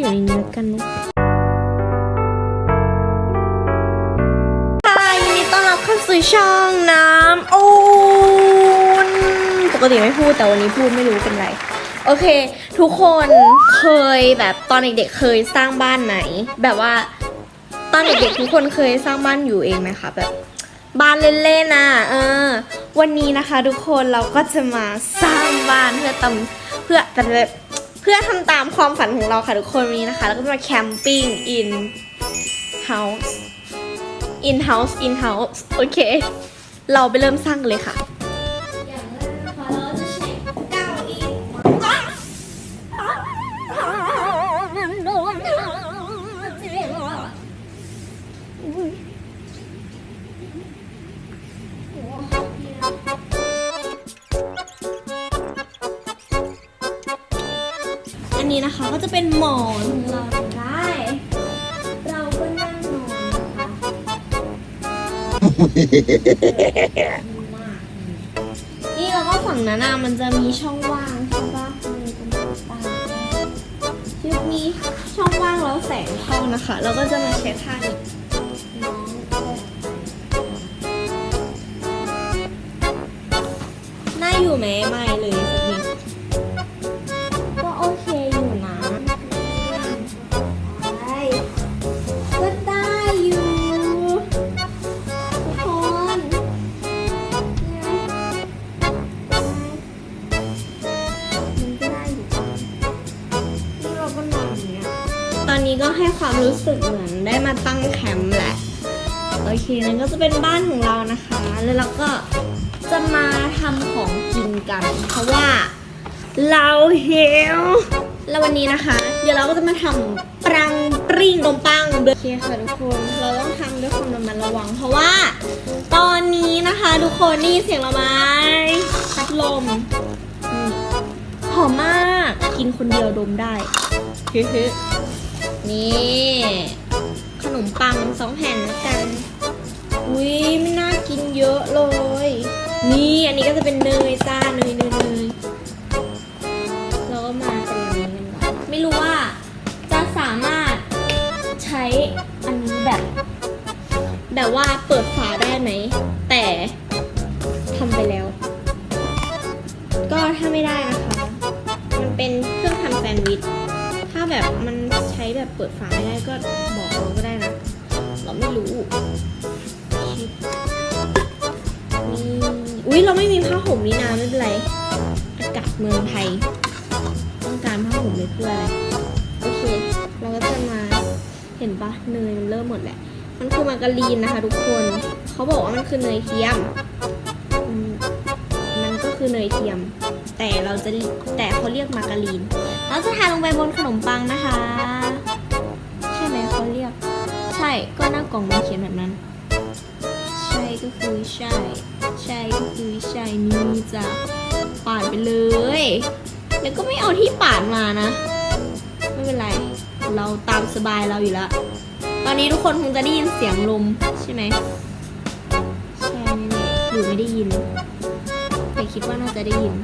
อยู่ในนี้แล้วกันนะค่ะยินดีต้อนรับเข้าสู่ช่องน้ำอูนปกติไม่พูดแต่วันนี้พูดไม่รู้เป็นไร โอเค ทุกคนเคยแบบตอนเด็กๆเคยสร้างบ้านไหน แบบว่าตอนเด็กๆทุกคนเคยสร้างบ้านอยู่เองไหมคะแบบบ้านเล่นๆน่ะเออ วันนี้นะคะทุกคนเราก็จะมาสร้างบ้านเพื่อตำเพื่อแต่ เพื่อทำตามความฝันของเราค่ะทุกคนวันนี้นะคะ แล้วก็จะมาแคมปิ้งอินเฮาส์อินเฮาส์อินเฮาส์โอเค เราไปเริ่มสร้างกันเลยค่ะ นนี้นะคะก็จะเป็นหมอนของเราได้ เราก็นั่งนอนนะคะนี่แล้วก็ฝั่งนั้นอะมันจะมีช่องว่างใช่ปะมีตรงกลางที่มีช่องว่างแล้วแสงเข้านะคะ เราก็จะมาเช็ดท่านี้น้องน่าอยู่ไหมไม่เลย นี้ก็ให้ความรู้สึกเหมือนได้มาตั้งแคมป์แหละ โอเคนั่นก็จะเป็นบ้านของเรานะคะ แล้วเราก็จะมาทำของกินกัน เพราะว่าเราหิวแล้ววันนี้นะคะ เดี๋ยวเราก็จะมาทำปรังปริ้งนมปังโอเคค่ะทุกคน เราต้องทำด้วยความระมัดระวัง เพราะว่า ตอนนี้นะคะทุกคนนี่เสียงเราไหมพัดลมหอมมาก กินคนเดียวดมได้ฮึฮึ นี่ ขนมปังสองแผ่นแล้วกัน อุ้ยไม่น่ากินเยอะเลย นี่อันนี้ก็จะเป็นเนยจ้าเนยเนยเนยเราก็มาเป็นอย่างนี้กันก่อนไม่รู้ว่าจะสามารถใช้อันนี้แบบ แบบว่าเปิดฝาได้ไหม แต่ทำไปแล้ว ก็ถ้าไม่ได้นะคะ มันเป็นเครื่องทำแซนด์วิช แบบมันใช้แบบเปิดฝาไม่ได้ก็บอกเราก็ได้นะ เราไม่รู้นี่อุ้ยเราไม่มีผ้าห่มนี่นาไม่เป็นไร อากาศเมืองไทย ต้องการผ้าห่มเลยเพื่ออะไร โอเค เราก็จะมา เห็นปะเนยมันเริ่มหมดแหละ มันคือมาการีนนะคะ ทุกคน เขาบอกว่ามันคือเนยเทียม มันก็คือเนยเทียม แต่เราจะแต่เขาเรียกมาการีน เราจะทาลงไปบนขนมปังนะคะ ใช่ไหมเขาเรียก ใช่ก็หน้ากล่องมันเขียนแบบนั้น ใช่ก็คือใช่ ใช่ก็คือใช่นี่จะปาดไปเลย แล้วก็ไม่เอาที่ปาดมานะ ไม่เป็นไร เราตามสบายเราอยู่แล้วตอนนี้ทุกคนคงจะได้ยินเสียงลมใช่ไหมใช่แน่ๆหรือไม่ได้ยินแต่คิดว่าน่าจะได้ยิน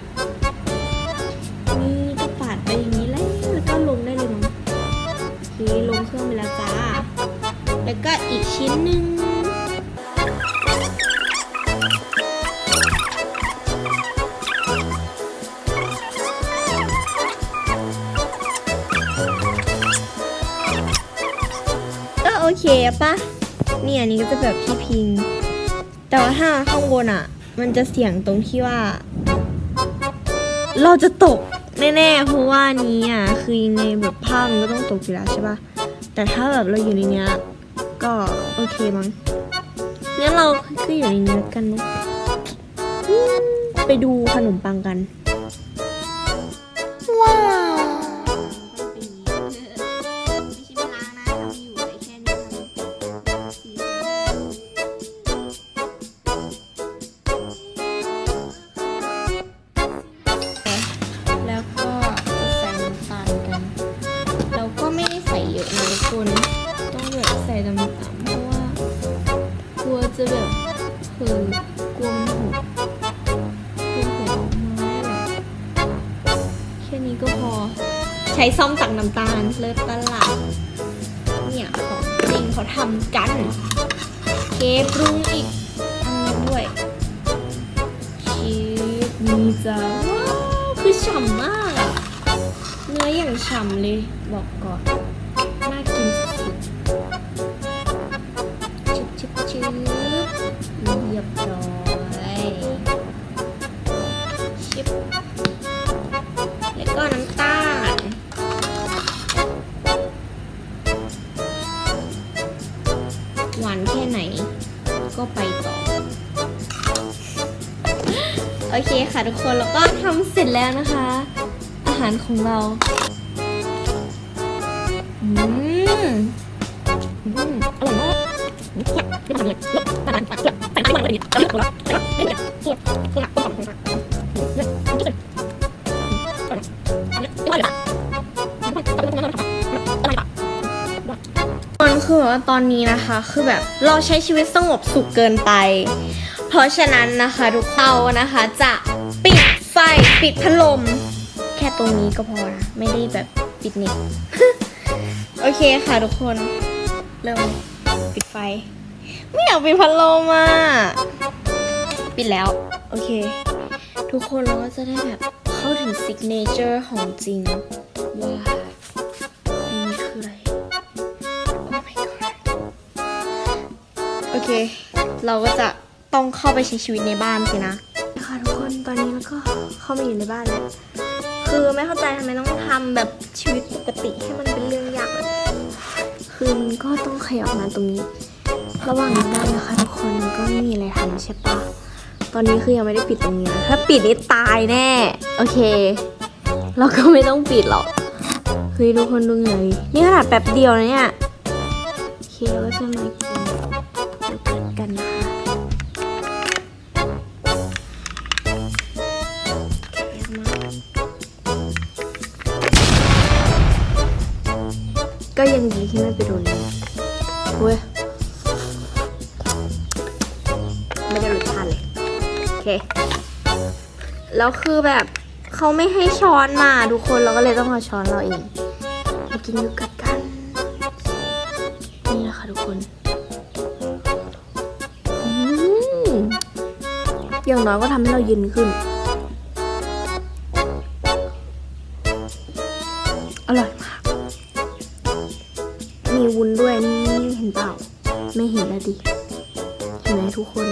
นี่ก็ปาดไปอย่างนี้แล้วแล้วก็ลงได้เลยมั้งโอเคลงเครื่องไปแล้วจ้า แล้วก็อีกชิ้นหนึ่งก็โอเคปะเนี่ยอันนี้ก็จะแบบพี่พิง แต่ว่าถ้าข้างบนอะ มันจะเสี่ยงตรงที่ว่า เราจะตก แน่ๆเพราะว่านี้อะคือในแบบภาพมันก็ต้องตกอยู่แล้วใช่ปะแต่ถ้าแบบเราอยู่ในเนี้ยก็โอเคมั้งงั้นเราก็อยู่ในนี้แล้วกันเนาะไปดูขนมปังกัน ช้ซ่อมตักน้ำตาล เลิศตลาดเนี่ยของจริงเขาทำกันเคปรุงอีกอันนี้ด้วยชีสมีจ้าว้าวคือฉ่ำมาก เนื้ออย่างฉ่ำเลยบอกก่อน ก็ไปต่อ โอเคค่ะทุกคนแล้วก็ทำเสร็จแล้วนะคะ อาหารของเราอืมอืมอร่อยมาก ว่าตอนนี้นะคะ คือแบบเราใช้ชีวิตสงบสุขเกินไป เพราะฉะนั้นนะคะทุกเรานะคะจะปิดไฟปิดพัดลม แค่ตรงนี้ก็พอนะ ไม่ได้แบบปิดเน็ตโอเคค่ะทุกคน เริ่มปิดไฟ ไม่อยากปิดพัดลมอะปิดแล้ว โอเค ทุกคนเราก็จะได้แบบเข้าถึงซิกเนเจอร์ของจริงว่า เค เราก็จะต้องเข้าไปใช้ชีวิตในบ้านสินะค่ะทุกคนตอนนี้เราก็เข้ามาอยู่ในบ้านแล้ว คือไม่เข้าใจทำไมต้องทำแบบชีวิตปกติให้มันเป็นเรื่องยากเลยคือมันก็ต้องขยับมาตรงนี้ ระหว่างในบ้านนะคะทุกคนมันก็ไม่มีอะไรทำใช่ปะตอนนี้คือยังไม่ได้ปิดตรงนี้นะถ้าปิดนี่ตายแน่ โอเค เราก็ไม่ต้องปิดหรอกเฮ้ยทุกคนดูหน่อยนี่ขนาดแป๊บเดียวนะเนี่ยโอเคเราก็จะม ยังดีที่ไม่ไปโดนเลยเว้ยไม่ได้รสชาติเลย โอเค แล้วคือแบบเขาไม่ให้ช้อนมาทุกคนเราก็เลยต้องเอาช้อนเราเอง มากินโยูเกิร์ตกัน นี่นะคะทุกคนอืมอย่างน้อยก็ทำให้เราเย็นขึ้น อร่อย ดิเห็นไหมทุกคน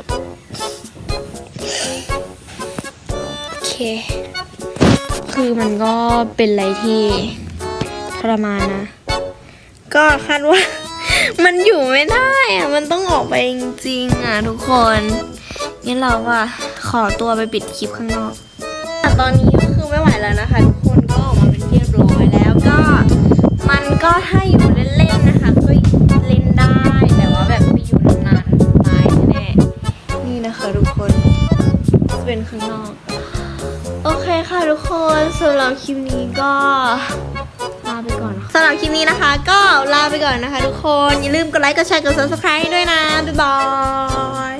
แบบโอเค คือมันก็เป็นอะไรที่ทรมานนะ ก็คาดว่า มันอยู่ไม่ได้อะมันต้องออกไปจริงๆอะทุกคนงั้นเราอะขอตัวไปปิดคลิปข้างนอกตอนนี้ก็คือไม่ไหวแล้วนะคะ ทุกคนก็ออกมาเป็นที่เรียบร้อยแล้วก็มันก็ถ้อยู่ นะคะทุกคนจะเป็นข้างนอก โอเคค่ะทุกคนสำหรับคลิปนี้ก็ลาไปก่อนสำหรับคลิปนี้นะคะ ก็ลาไปก่อนนะคะ ทุกคนอย่าลืมกดไลค์กดแชร์กด subscribe ด้วยนะบ๊ายบาย